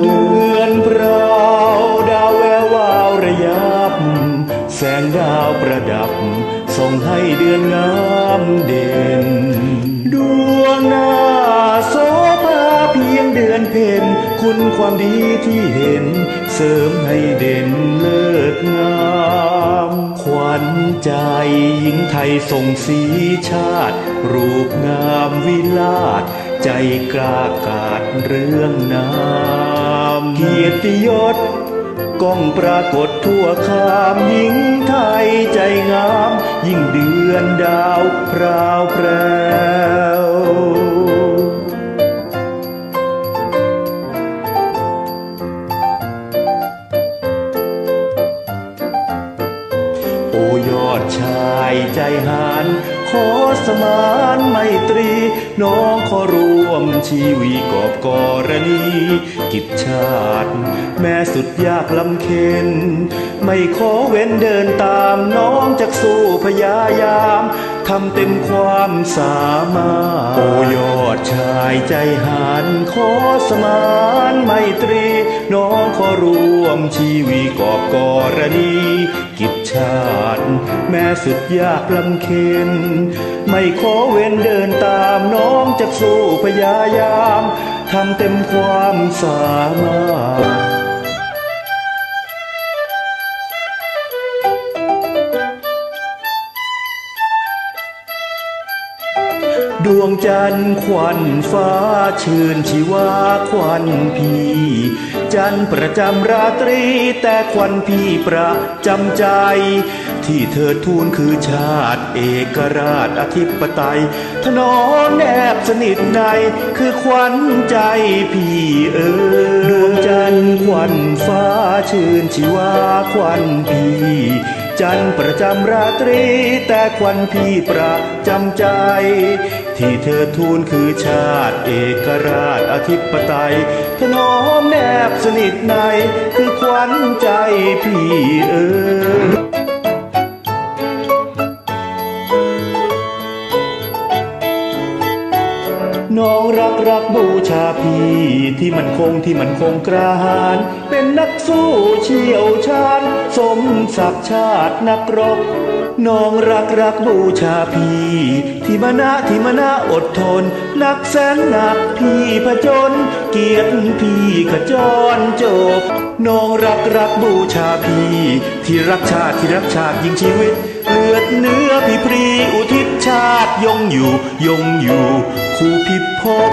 เดือนพราดาวแวววาวระยับ แสงดาวประดับ ส่งให้เดือนงามเด่น ดวงหน้าโสภาเพียงเดือนเพ็ญคุณความดีที่เห็น เสริมให้เด่นเลิศงาม ขวัญใจหญิงไทยส่งสีชาติ รูปงามวิลาศใจกล้ากาดเรื่องนา มเกียรติยศก้องปรากฏทั่วคามหญิงไทยใจงาม ยิ่งเดือนดาวพราวแพรวโอยอดชายใจหาน ขอสมานไมตรี น้องขอร่ วมชีวีกอบกรณีกิจชาติ แม้สุดยากลำเค็นไม่ขอเว้นเดินตามน้องจากสู้พยายามทำเต็มความสามารถโอยอดชายใจหานขอสมานไมตรี น้องขอร่วมชีวีกอบกรณี กิจชาติ แม้สุดยากลำเค็นไม่ขอเว้นเดินตามน้องจากสู้พยายามทำเต็มความสามารถ ดวงจันทร์ควันฟ้าชื่นชีวาควันพี่จันทร์ประจำราตรีแต่ควันพี่ประจำใจ ที่เธอทูลคือชาติเอกราชอธิปไตย ถนอมแนบสนิทในคือควันใจพี่เอ๋ยดวงจันทร์ควันฟ้าชื่นชีวาควันพี่ จันทร์ประจำราตรี แต่ควันพี่ประจำใจ ที่เธอทูลคือชาติเอกราชอธิปไตยถนอมแนบสนิทในคือควันใจพี่เอ๋ น้องรักรักบูชาพี่ที่มันคงที่มันคงกระหารเป็นนักสู้เชี่ยวชาญ สมศักดิ์ชาตินักรบ น้องรักรักบูชาพี่ที่มานะที่มานะอดทน นักแสนหนักพี่ผจญเกียรติพี่ขจรจบ น้องรักรักบูชาพี่ที่รักชาติที่รักชาติยิ่งชีวิต เลือดเนื้อพี่พรีอุทิศชาติยงอยู่ยงอยู่คู่พิภพ